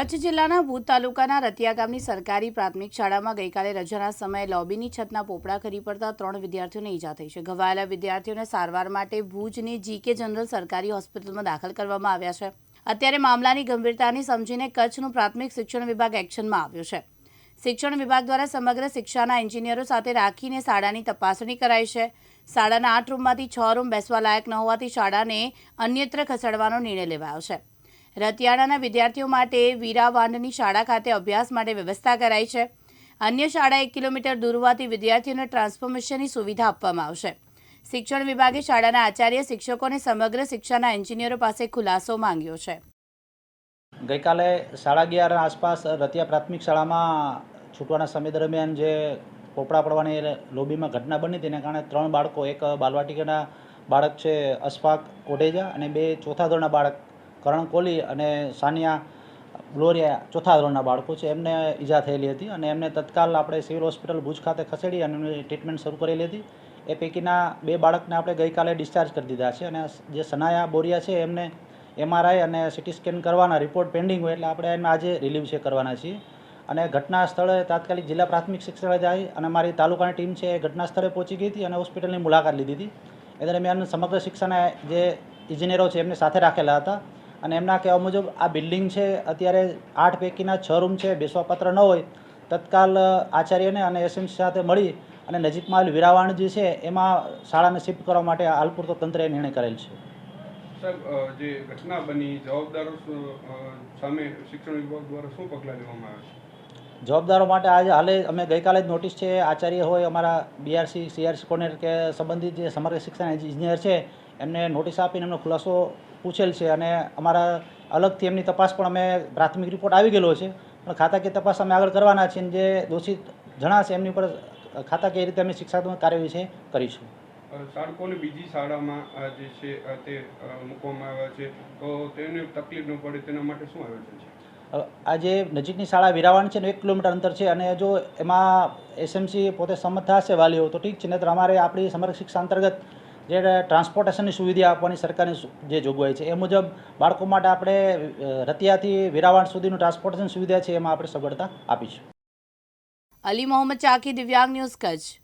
કચ્છ જિલ્લાના ભૂત તાલુકાના રતિયા ગામની સરકારી પ્રાથમિક શાળામાં ગઈકાલે રજાના સમયે લોબીની છતના પોપડા ખરી પડતા ત્રણ વિદ્યાર્થીઓને ઈજા થઈ છે. ઘવાયેલા વિદ્યાર્થીઓને સારવાર માટે ભુજની જીકે જનરલ સરકારી હોસ્પિટલમાં દાખલ કરવામાં આવ્યા છે. અત્યારે મામલાની ગંભીરતાને સમજીને કચ્છનું પ્રાથમિક શિક્ષણ વિભાગ એક્શનમાં આવ્યો છે. શિક્ષણ વિભાગ દ્વારા સમગ્ર શિક્ષાના એન્જિનિયરો સાથે રાખીને શાળાની તપાસણી કરાઈ છે. શાળાના આઠ રૂમમાંથી છ રૂમ બેસવા લાયક ન હોવાથી શાળાને અન્યત્ર ખસેડવાનો નિર્ણય લેવાયો છે. રતિયાણાના વિદ્યાર્થીઓ માટે વીરાવાંડની શાળા ખાતે અભ્યાસ માટે વ્યવસ્થા કરાઈ છે. અન્ય શાળા એક કિલોમીટર દૂર હોવાથી વિદ્યાર્થીઓને ટ્રાન્સફોર્મેશનની સુવિધા આપવામાં આવશે. શિક્ષણ વિભાગે શાળાના આચાર્ય, શિક્ષકોને સમગ્ર શિક્ષાના એન્જિનિયરો પાસે ખુલાસો માંગ્યો છે. ગઈકાલે સાડા અગિયાર આસપાસ રતિયા પ્રાથમિક શાળામાં છૂટવાના સમય દરમિયાન જે પોપડા પડવાની લોબીમાં ઘટના બની તેને કારણે ત્રણ બાળકો, એક બાલવાટિકાના બાળક છે અશફાક કોટેજા અને બે ચોથા ધોરણના બાળક કરણ કોહલી અને સાનિયા ગ્લોરિયા ચોથા ધોરણના બાળકો છે, એમને ઈજા થયેલી હતી અને એમને તત્કાલ આપણે સિવિલ હોસ્પિટલ ભુજ ખાતે ખસેડી અને એમની ટ્રીટમેન્ટ શરૂ કરેલી હતી. એ પૈકીના બે બાળકને આપણે ગઈકાલે ડિસ્ચાર્જ કરી દીધા છે અને જે સનાયા બોરિયા છે, એમને એમઆરઆઈ અને સિટી સ્કેન કરવાના રિપોર્ટ પેન્ડિંગ હોય એટલે આપણે એમને આજે રિલીવ છે કરવાના છીએ. અને ઘટના સ્થળે તાત્કાલિક જિલ્લા પ્રાથમિક શિક્ષણ જાય અને મારી તાલુકાની ટીમ છે એ ઘટના સ્થળે પહોંચી ગઈ હતી અને હોસ્પિટલની મુલાકાત લીધી હતી. એ દરમિયાન સમગ્ર શિક્ષણના જે ઇજનેરો છે, એમને સાથે રાખેલા હતા. અને એમના કહેવા મુજબ આ બિલ્ડિંગ છે, અત્યારે આઠ પૈકીના છ રૂમ છે બેસવાપાત્ર ન હોય. તત્કાલ આચાર્યને અને એસએમસી સાથે મળી અને નજીકમાં આવેલી વિરાવાણ જે છે, એમાં શાળાને શિફ્ટ કરવા માટે હાલ તંત્રએ નિર્ણય કરેલ છે. જે ઘટના બની, જવાબદારો સામે શિક્ષણ વિભાગ દ્વારા શું પગલાં લેવામાં આવે છે? જવાબદારો માટે આજે હાલે, અમે ગઈકાલે જ નોટિસ છે, આચાર્ય હોય, અમારા બીઆરસી સીઆરસી કોર્નર કે સંબંધિત જે સમગ્ર શિક્ષણ ઇજનેર છે, એમને નોટિસ આપીને એમનો ખુલાસો પૂછેલ છે અને અમારા અલગથી એમની તપાસ પણ અમે પ્રાથમિક રિપોર્ટ આવી ગયેલો છે. પણ ખાતાકીય તપાસ અમે આગળ કરવાના છીએ અને જે દોષિત જણાશે એમની ઉપર ખાતાકીય રીતે અમે શિક્ષાત્મક કાર્યવાહી છે, કરીશું. બાળકોને બીજી શાળામાં જે છે તે મૂકવામાં આવ્યા છે. તો તેને તકલીફ ન પડે તેના માટે શું આયોજન છે? આ જે નજીકની શાળા વિરાવાણ છે ને એક કિલોમીટર અંતર છે અને જો એમાં એસએમસી પોતે સંમત થશે વાલીઓ, તો ઠીક છે. નહીંતર અમારે આપણી સમગ્ર શિક્ષા અંતર્ગત જે ટ્રાન્સપોર્ટેશનની સુવિધા આપવાની સરકારની જે જોગવાઈ છે, એ મુજબ બાળકો માટે આપણે રતિયાથી વિરાવાણ સુધીનું ટ્રાન્સપોર્ટેશન સુવિધા છે, એમાં આપણે સગવડતા આપીશું. અલી મોહમ્મદ ચાકી દિવ્યાંગ ન્યૂઝ કચ્છ.